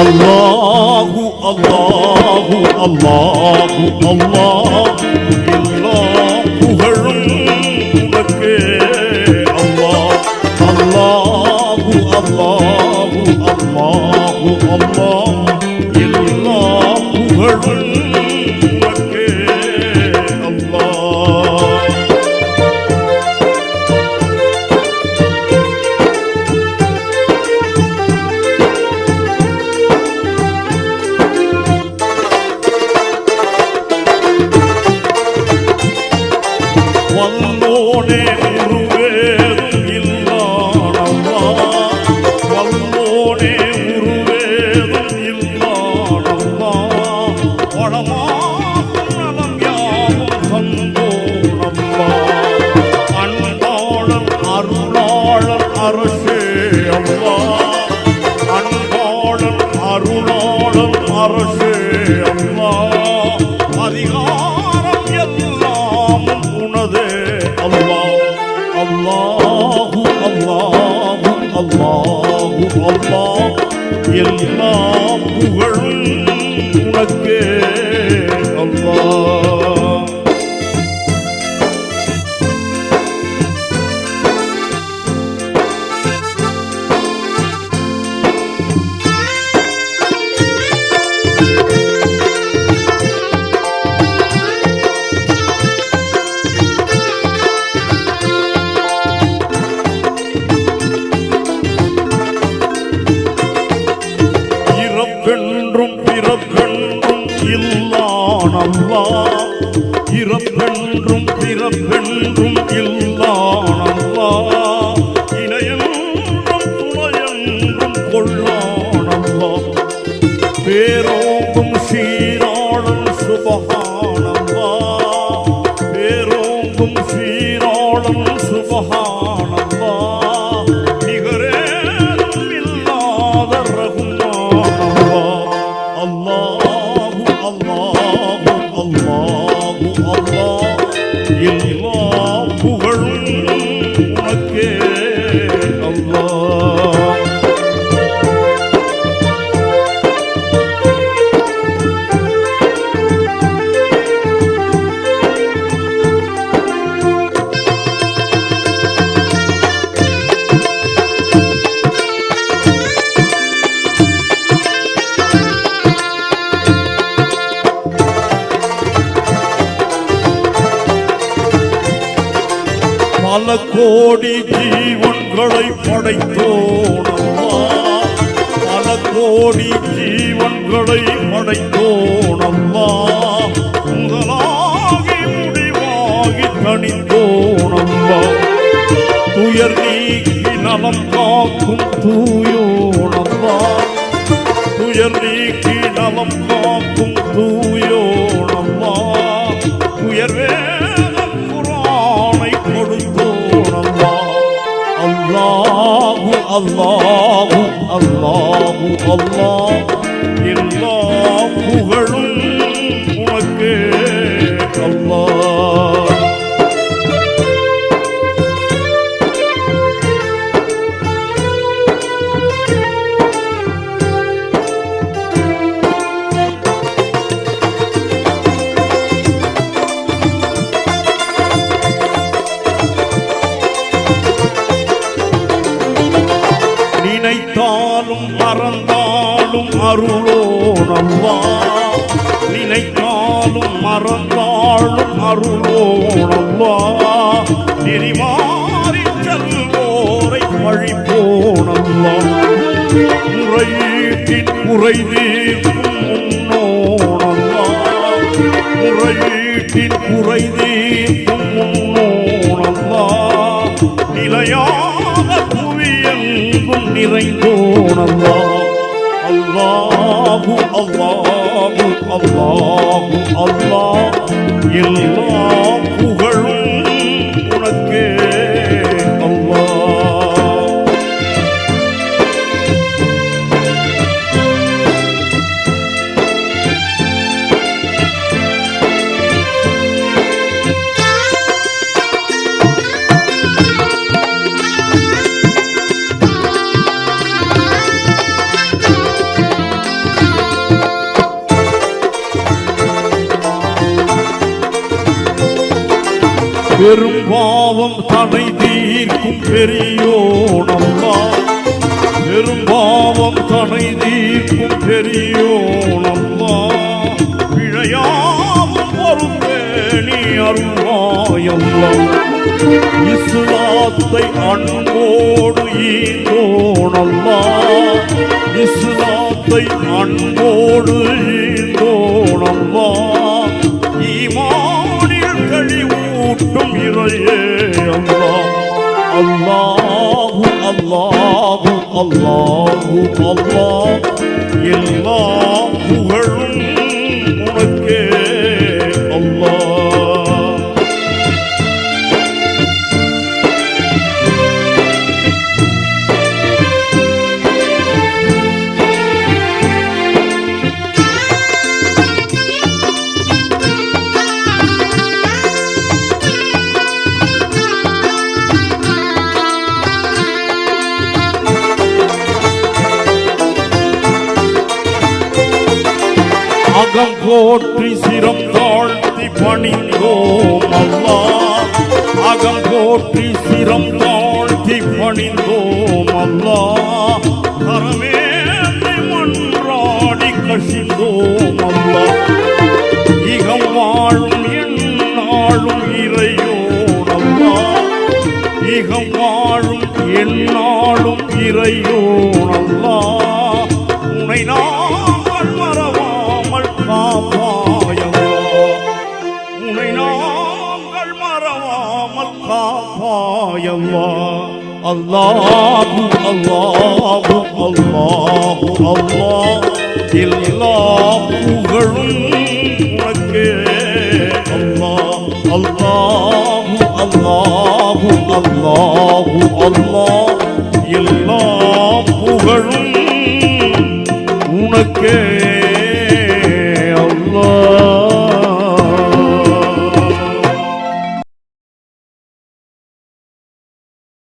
அல்லாஹு அல்லாஹு அல்லாஹு அல்லாஹ் எல்லா புகழும் உனக்கே அல்லாஹ் அல்லாஹு அல்லாஹு அல்லாஹு அல்லாஹ் ஆடும் அரசு அம்மா. அதிகாரம் எல்லாம் உனது அல்லாஹ் அல்லாஹு அல்லாஹு அல்லாஹு அல்லாஹ். எல்லா பிறப்பென்றும் இல்லானல்லா. இறப்பென்றும் பிறப்பென்றும் இல்லானல்லா பல கோடி ஜீவன்களை படைத்தோனம்மா. பல கோடி ஜீவன்களை படைத்தோனம்மா. முதலாகி முடிவாகி தனித்தோனம்மா துயர் நீக்கி நலம் காக்கும் தூயோனம்மா. துயர் நீக்கி நலம் காக்கும் அல்லாஹு அல்லாஹு அல்லாஹு மறந்தாலும் மறந்தாலும் அருளோனம்மா நினைத்தாலும் மறந்தாலும் அருளோனம்மா நெறிமாறி செல்வோரை பழிப்போனம்மா முறையீட்டின் குறை தீர்க்கும் முன்னோனம்மா முறையீட்டின் குறை தீர்க்கும் முன்னோனம்மா நிலையான புவியெங்கும் நிறைந்தோனம்மா அல்லாஹு அல்லாஹு அல்லாஹு அல்லாஹ் எல்லா பெரும் பாவம் தடை தீர்க்கும் பெரியோனம்மா. பெரும் பாவம் தடை தீர்க்கும் பெரியோனம்மா. பிழையாவும் பொறுப்பேணி அருள்வாயல்லா இஸ்லாத்தை அன்போடு ஈந்தோனல்லா இஸ்லாத்தை அன்போடு ஈந்தோனல்லா ஈமானில் கழிவு இறையே அல்லா அல்லாஹு அல்லாஹு அல்லாஹு அல்லாஹ் எல்லா உலகம் போற்றி சிரம் தாழ்த்தி பணிந்தோம் அல்லா அகம் போற்றி சிரம் தாழ்த்தி பணிந்தோம் அல்லா கரமேந்தி மன்றாடி கசிந்தோம் அல்லா இகம் வாழும் என்னாலும் இறையோன் அல்லா இகம் வாழும் என்னாலும் இறையோன் அல்லா உனை நான் காப்பாயவா அல்லாஹு அல்லாஹு அல்லாஹு அல்லாஹ் எல்லா புகழும் உனக்கே அல்லாஹ் அல்லாஹு அல்லாஹு அல்லாஹு அல்லாஹ்